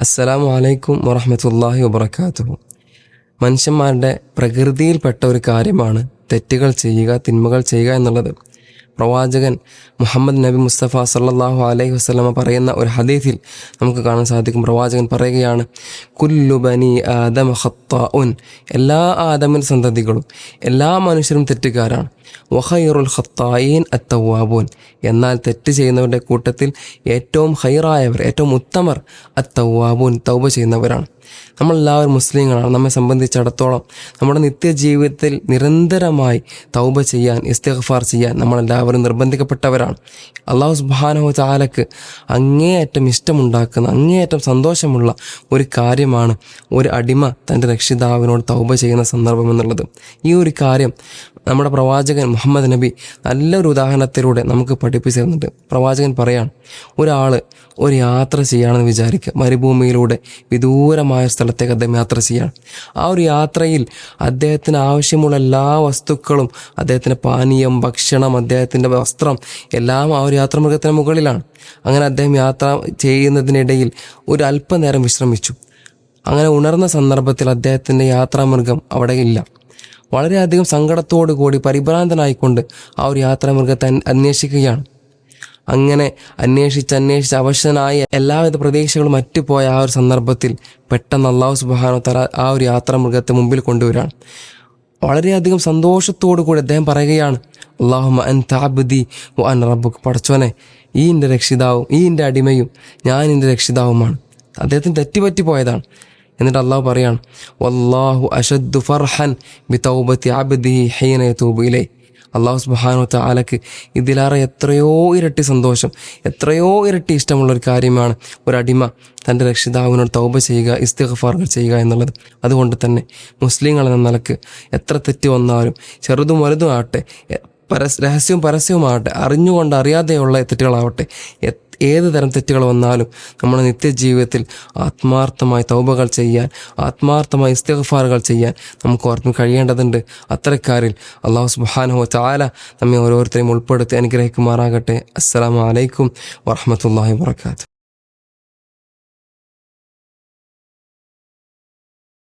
അസ്സലാമു അലൈക്കും വറഹമത്തല്ലാഹി വബർക്കാത്തു മനുഷ്യന്മാരുടെ പ്രകൃതിയിൽപ്പെട്ട ഒരു കാര്യമാണ് തെറ്റുകൾ ചെയ്യുക തിന്മകൾ ചെയ്യുക എന്നുള്ളത്. പ്രവാചകൻ മുഹമ്മദ് നബി മുസ്തഫ സല്ലാഹു അലൈഹി വസ്ലമ പറയുന്ന ഒരു ഹദീസിൽ നമുക്ക് കാണാൻ സാധിക്കും. പ്രവാചകൻ പറയുകയാണ് കുല്ലു ബനി ആദം ഉൻ എല്ലാ ആദമിൻ സന്തതികളും എല്ലാ മനുഷ്യരും തെറ്റുകാരാണ്. വഹൈറുൽ ഖത്തായീൻ അത്തവാബൂൻ എന്നാൽ തെറ്റ് ചെയ്യുന്നവരുടെ കൂട്ടത്തിൽ ഏറ്റവും ഹൈറായവർ ഏറ്റവും ഉത്തമർ അത്തവാബൂൻ തൗബ ചെയ്യുന്നവരാണ്. നമ്മളെല്ലാവരും മുസ്ലിങ്ങളാണ്. നമ്മെ സംബന്ധിച്ചിടത്തോളം നമ്മുടെ നിത്യജീവിതത്തിൽ നിരന്തരമായി തൗബ ചെയ്യാൻ ഇസ്തിഗ്ഫാർ ചെയ്യാൻ നമ്മളെല്ലാവരും നിർബന്ധിക്കപ്പെട്ടവരാണ്. അള്ളാഹു സുബാനോ ചാലക്ക് അങ്ങേയറ്റം ഇഷ്ടമുണ്ടാക്കുന്ന അങ്ങേയറ്റം സന്തോഷമുള്ള ഒരു കാര്യമാണ് ഒരു അടിമ തന്റെ രക്ഷിതാവിനോട് തൗബ ചെയ്യുന്ന സന്ദർഭം എന്നുള്ളത്. ഈ ഒരു കാര്യം നമ്മുടെ പ്രവാചകൻ മുഹമ്മദ് നബി നല്ലൊരു ഉദാഹരണത്തിലൂടെ നമുക്ക് പഠിപ്പിച്ചു തരുന്നുണ്ട് പ്രവാചകൻ പറയാണ് ഒരാൾ ഒരു യാത്ര ചെയ്യുകയാണെന്ന് വിചാരിക്കുക. മരുഭൂമിയിലൂടെ വിദൂരമായ സ്ഥലത്തേക്ക് അദ്ദേഹം യാത്ര ചെയ്യുകയാണ് ആ ഒരു യാത്രയിൽ അദ്ദേഹത്തിന് ആവശ്യമുള്ള എല്ലാ വസ്തുക്കളും അദ്ദേഹത്തിന്റെ പാനീയം ഭക്ഷണം അദ്ദേഹത്തിന്റെ വസ്ത്രം എല്ലാം ആ ഒരു യാത്രാമൃഗത്തിന് മുകളിലാണ്. അങ്ങനെ അദ്ദേഹം യാത്ര ചെയ്യുന്നതിനിടയിൽ ഒരു അല്പനേരം വിശ്രമിച്ചു. അങ്ങനെ ഉണർന്ന സന്ദർഭത്തിൽ അദ്ദേഹത്തിന്റെ യാത്രാമൃഗം അവിടെ ഇല്ല. വളരെയധികം സങ്കടത്തോടു കൂടി പരിഭ്രാന്തനായിക്കൊണ്ട് ആ ഒരു യാത്രാമൃഗത്തെ അന്വേഷിക്കുകയാണ്. അങ്ങനെ അന്വേഷിച്ച് അന്വേഷിച്ച് അവശനായ എല്ലാവിധ പ്രതീക്ഷകളും മറ്റുപോയ ആ ഒരു സന്ദർഭത്തിൽ പെട്ടെന്ന് അള്ളാഹു സുബാനോ തല ആ ഒരു യാത്രാമൃഗത്തെ മുമ്പിൽ കൊണ്ടുവരാണ്. വളരെയധികം സന്തോഷത്തോടു കൂടി അദ്ദേഹം പറയുകയാണ് അള്ളാഹു അൻ താബുദി അൻ റബ്ബുക്ക് പടച്ചോനെ ഈ എന്റെ രക്ഷിതാവും ഈ എന്റെ അടിമയും ഞാൻ എന്റെ രക്ഷിതാവുമാണ്. അദ്ദേഹത്തിന് തെറ്റുപറ്റി പോയതാണ് എന്നിട്ട് അള്ളാഹു പറയാണ് വല്ലാഹു അഷദ്ദു ഫർഹൻ ബി തൗബത്തി അബ്ദി ഹൈനെ തൂബിലേ അള്ളാഹു സുബാനു താലക്ക് ഇതിലേറെ എത്രയോ ഇരട്ടി സന്തോഷം എത്രയോ ഇരട്ടി ഇഷ്ടമുള്ള ഒരു കാര്യമാണ് ഒരു അടിമ തന്റെ രക്ഷിതാവിനോട് തൗബ ചെയ്യുക ഇസ്തിഖഫാറുകൾ ചെയ്യുക എന്നുള്ളത്. അതുകൊണ്ട് തന്നെ മുസ്ലിങ്ങൾ എന്ന നിലയ്ക്ക് എത്ര തെറ്റ് വന്നാലും ചെറുതും വലുതും ആകട്ടെ പരസ് രഹസ്യവും പരസ്യവുമാകട്ടെ അറിഞ്ഞുകൊണ്ട് അറിയാതെയുള്ള തെറ്റുകളാവട്ടെ ഏത് തരം തെറ്റുകൾ വന്നാലും നമ്മുടെ നിത്യജീവിതത്തിൽ ആത്മാർത്ഥമായി തൗബകൾ ചെയ്യാൻ ആത്മാർത്ഥമായി ഇസ്തഫാറുകൾ ചെയ്യാൻ നമുക്ക് ഓർത്തും കഴിയേണ്ടതുണ്ട്. അത്തരക്കാരിൽ അള്ളാഹു സുബാനഹു ചാല നമ്മെ ഓരോരുത്തരെയും ഉൾപ്പെടുത്തി അനുഗ്രഹിക്കുമാറാകട്ടെ. അസ്സാം വലൈക്കും വാഹമത്തല്ലാഹി വാത്തു